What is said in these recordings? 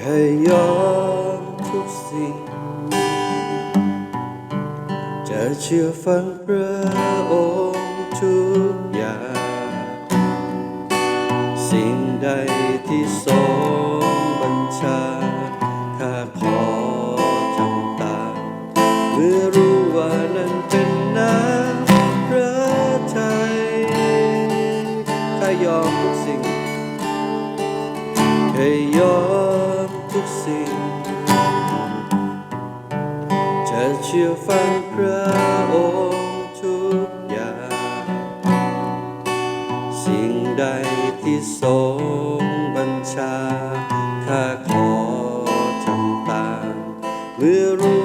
เคยยอมทุกสิ่ง จะเชื่อฟังพระองค์ทุกอย่าง สิ่งใดที่ทรงบัญชา ข้าขอทำตามเมื่อรู้ว่านั้นเป็นน้ำพระทัยข้ายอมทุกสิ่งเคยยอม สิ่งจะเชื่อฟังพระองค์ทุกอย่าง สิ่งใดที่ทรงบัญชา ข้าขอทำตามเมื่อรู้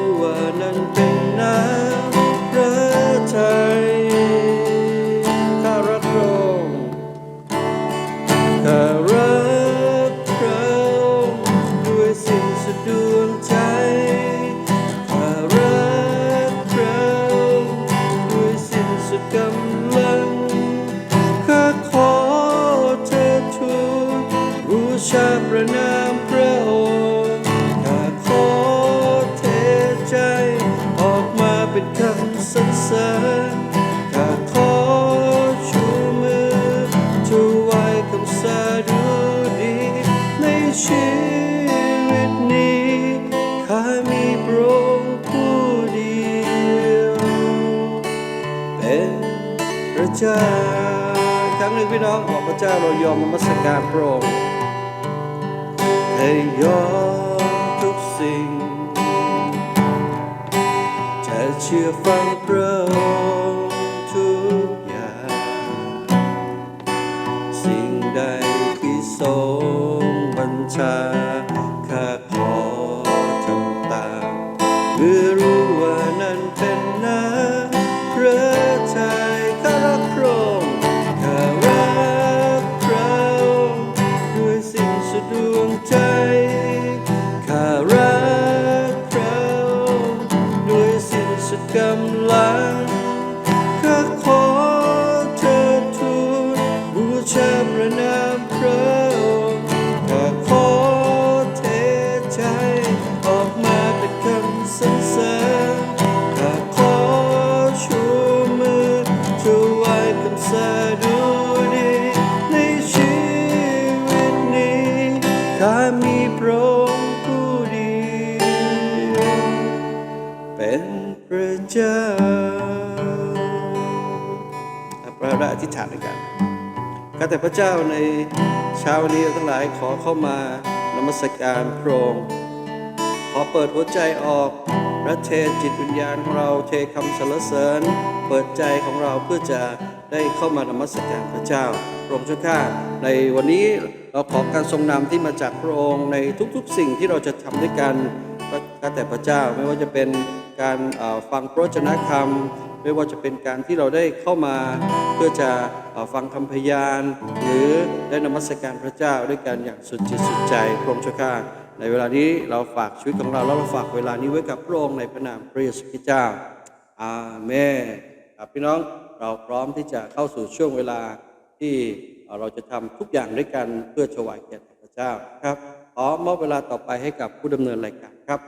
ชาประนามพระองค์ข้าขอเทใจ ออกมาเป็นคำสรรเสริญข้าขอชูมือถวายคำสาดุดีในชีวิตนี้ข้ามีพระองค์ผู้เดียว เป็นพระเจ้าครั้งหนึ่งพี่น้องบอกพระเจ้าเรายอมนมัสการพระองค์ ให้ยอมทุกสิ่ง จะเชื่อฟังพระองค์ทุกอย่าง สิ่งใดที่ทรงบัญชาข้า กำลังข้าขอเธอทูลบูชาพระนามพระ เจ้าเราได้อธิษฐานด้วยกันข้าแต่พระเจ้าในเช้าวันนี้ทั้งหลายขอเข้ามานมัสการพระองค์ขอเปิดหัวใจออกและเทจิตวิญญาณของเราเทคำสรรเสริญ เปิดใจของเราเพื่อจะได้เข้ามานมัสการพระเจ้าพระองค์เจ้าข้าในวันนี้เราขอการทรงนำที่มาจากพระองค์ในทุกๆ สิ่งที่เราจะทำด้วยกัน ก็แต่พระเจ้าไม่ว่าจะเป็นการฟังพระวจนะคำไม่ว่าจะเป็นการที่เราได้เข้ามาเพื่อจะฟังคำพยาน หรือได้นมัสการพระเจ้าด้วยกันอย่างสุดจิตสุดใจพระองค์เจ้าข้าในเวลานี้เราฝากชีวิตของเราแล้วเราฝากเวลานี้ไว้กับพระองค์ในพระนามพระเยซูคริสต์เจ้าอาเมนพี่น้องเราพร้อมที่จะเข้าสู่ช่วงเวลาที่เราจะทำทุกอย่างด้วยกันเพื่อถวายแก่พระเจ้าครับ ขอมอบเวลาต่อไปให้กับผู้ดำเนินรายการครับ